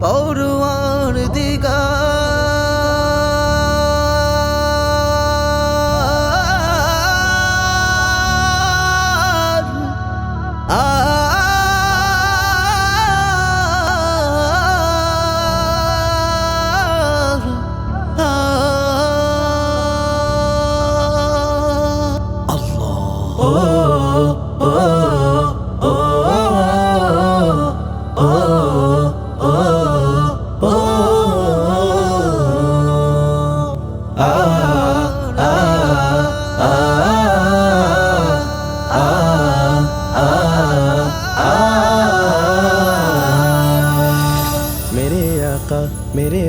পৌরুয়ার দিগা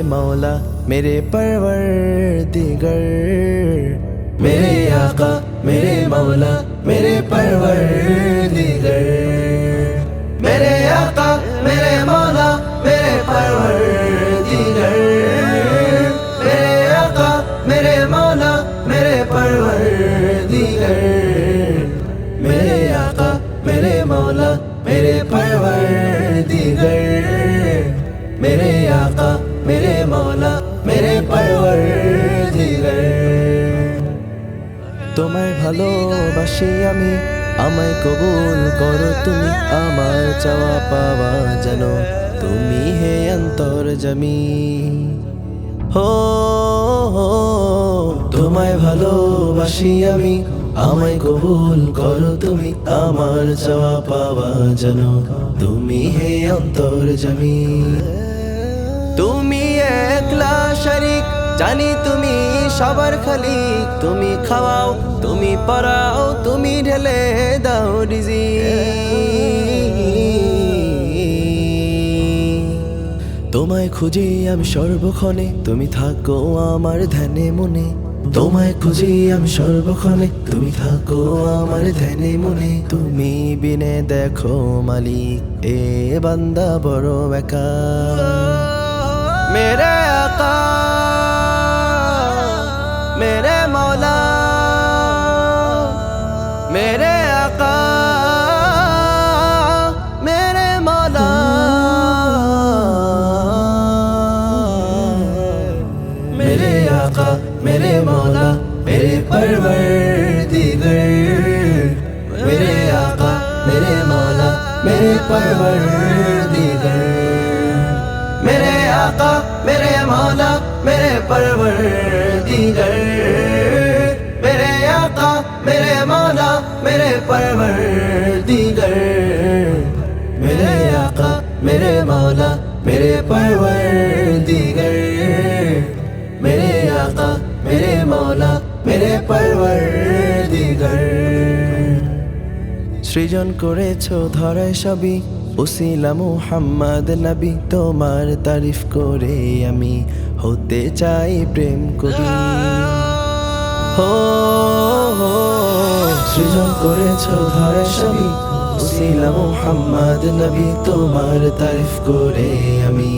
مولا، میرے پرور دیگر میرے آقا، میرے مولا، میرے پرور دیگر میرے آقا، میرے مولا، میرے پرور دیگر میرے آقا، میرے مولا، میرے پرور دیگر میرے آقا، میرے مولا، میرے پرور دیگر میرے آقا मेरे मौला मेरे परवर তোমায় ভালোবাসি আমি আমায় কবুল করো তুমি আমার চাওয়া পাওয়া যেন তুমি হে অন্তর জমি হো হো, তোমায় ভালোবাসি আমি আমায় কবুল করো তুমি আমার চাওয়া পাওয়া যেন তুমি হে অন্তর জমি তুমি একলা শরিক, জানি তুমি সবার খালি তুমি খাওয়াও, তুমি পরাও, তুমি ঢেলে দাও রিজি তোমায় খুঁজি আমি সর্বক্ষণে, তুমি থাকো আমার ধ্যানে মনে। তোমায় খুঁজি আমি সর্বক্ষণে, তুমি থাকো আমার ধ্যানে মনে। তুমি বিনে দেখো মালিক, এ বান্দা বড় একা میرے آقا، میرے مولا، میرے آقا، میرے مولا۔ میرے آقا، میرے مولا، میرے پروردگار۔ میرے آقا، میرے مولا، میرے پروردگار۔ मेरे मौला मेरे परवर दीगर मेरे आका मेरे मौला मेरे परवर दीगर मेरे आका मेरे मौला मेरे परवर दीगर मेरे आका मेरे मौला मेरे परवर दीगर সৃজন করেছো ধরায় সবই উসিলা মুহাম্মদ নবী, তোমার তারিফ করে আমি হতে চাই প্রেম করি। হো সৃজন করেছ ধরায় সবই উসিলা মুহাম্মদ নবী, তোমার তারিফ করে আমি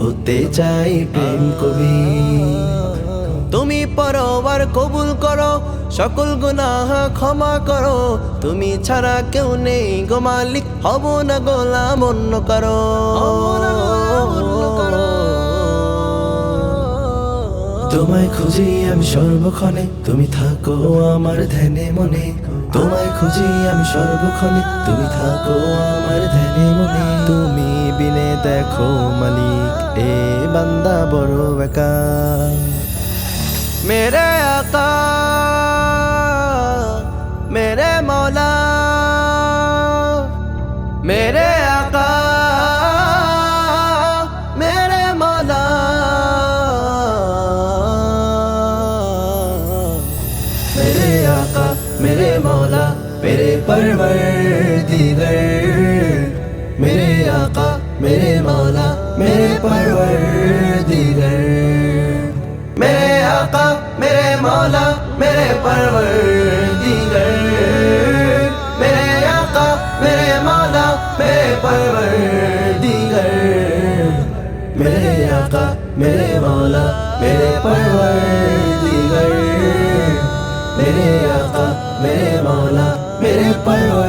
হতে চাই প্রেম কবি তুমি পরবার কবুল করো সকল গুনাহ ক্ষমা করো। তুমি ছাড়া কেউ নেই গো মালিক হব না গোলাম অন্য করো। তোমায় খুঁজি আমি সর্বক্ষণে তুমি থাকো আমার ধ্যানে মনে। তোমায় খুঁজি আমি সর্বক্ষণে তুমি থাকো আমার ধ্যানে মনে। তুমি বিনে দেখো মালিক এ বান্দা বড় একা میرے آقا، میرے مولا، میرے آقا، میرے مولا۔ میرے آقا، میرے مولا، میرے پروردگار۔ میرے آقا، میرے مولا، میرے پرور مولا، میرے پرور دیگر میرے آقا، میرے مولا، میرے پرور دیگر میرے آقا، میرے مولا، میرے پرور دیگر میرے آقا، میرے مولا، میرے پرور